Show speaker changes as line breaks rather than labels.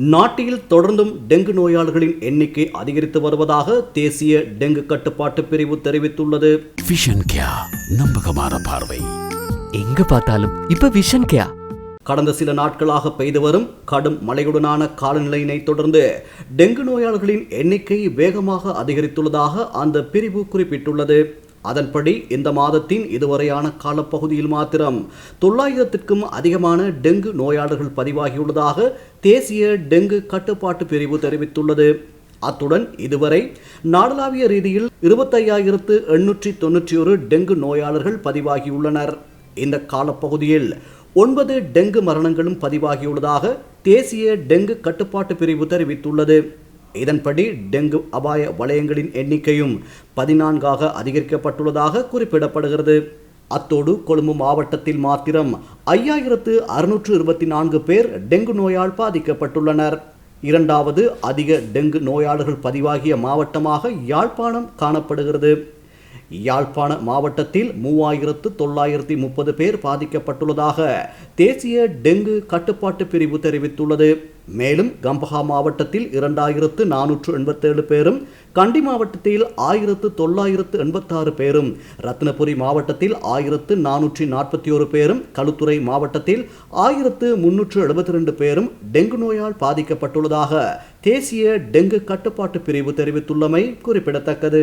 நாட்டில் தொடர்ந்தும் டெங்கு நோயாளர்களின் எண்ணிக்கை அதிகரித்து வருவதாக தேசிய டெங்கு கட்டுப்பாட்டு பிரிவு தெரிவித்துள்ளது.
விஷன் கியா நம்பகமான பார்வை.
எங்க பார்த்தாலும் இப்ப விஷன் கேயா
கடந்த சில நாட்களாக பெய்து வரும் கடும் மழையுடனான காலநிலையினை தொடர்ந்து டெங்கு நோயாளர்களின் எண்ணிக்கை வேகமாக அதிகரித்துள்ளதாக அந்த பிரிவு குறிப்பிட்டுள்ளது. அதன்படி இந்த மாதத்தின் இதுவரையான காலப்பகுதியில் மாத்திரம் தொள்ளாயிரத்திற்கும் அதிகமான டெங்கு நோயாளர்கள் பதிவாகியுள்ளதாக தேசிய டெங்கு கட்டுப்பாட்டு பிரிவு தெரிவித்துள்ளது. அத்துடன் இதுவரை நாடளாவிய ரீதியில் இருபத்தையாயிரத்து எண்ணூற்றி தொன்னூற்றி ஒரு டெங்கு நோயாளர்கள் பதிவாகியுள்ளனர். இந்த காலப்பகுதியில் ஒன்பது டெங்கு மரணங்களும் பதிவாகியுள்ளதாக தேசிய டெங்கு கட்டுப்பாட்டு பிரிவு தெரிவித்துள்ளது. இதன்படி டெங்கு அபாய வலயங்களின் எண்ணிக்கையும் பதினான்காக அதிகரிக்கப்பட்டுள்ளதாக குறிப்பிடப்படுகிறது. அத்தோடு கொழும்பு மாவட்டத்தில் மாத்திரம் ஐயாயிரத்து அறுநூற்று இருபத்தி நான்கு பேர் டெங்கு நோயால் பாதிக்கப்பட்டுள்ளனர். இரண்டாவது அதிக டெங்கு நோயாளர்கள் பதிவாகிய மாவட்டமாக யாழ்ப்பாணம் காணப்படுகிறது. யாழ்ப்பாண மாவட்டத்தில் மூவாயிரத்து தொள்ளாயிரத்தி முப்பது பேர் பாதிக்கப்பட்டுள்ளதாக தேசிய டெங்கு கட்டுப்பாட்டு பிரிவு தெரிவித்துள்ளது. மேலும் கம்பஹா மாவட்டத்தில் இரண்டாயிரத்து நானூற்று எண்பத்தேழு பேரும் கண்டி மாவட்டத்தில் ஆயிரத்து தொள்ளாயிரத்து எண்பத்தாறு பேரும் ரத்னபுரி மாவட்டத்தில் ஆயிரத்து நானூற்றி நாற்பத்தி ஒரு பேரும் களுத்துறை மாவட்டத்தில் ஆயிரத்து முன்னூற்று எழுபத்தி ரெண்டு பேரும் டெங்கு நோயால் பாதிக்கப்பட்டுள்ளதாக தேசிய டெங்கு கட்டுப்பாட்டு பிரிவு தெரிவித்துள்ளமை குறிப்பிடத்தக்கது.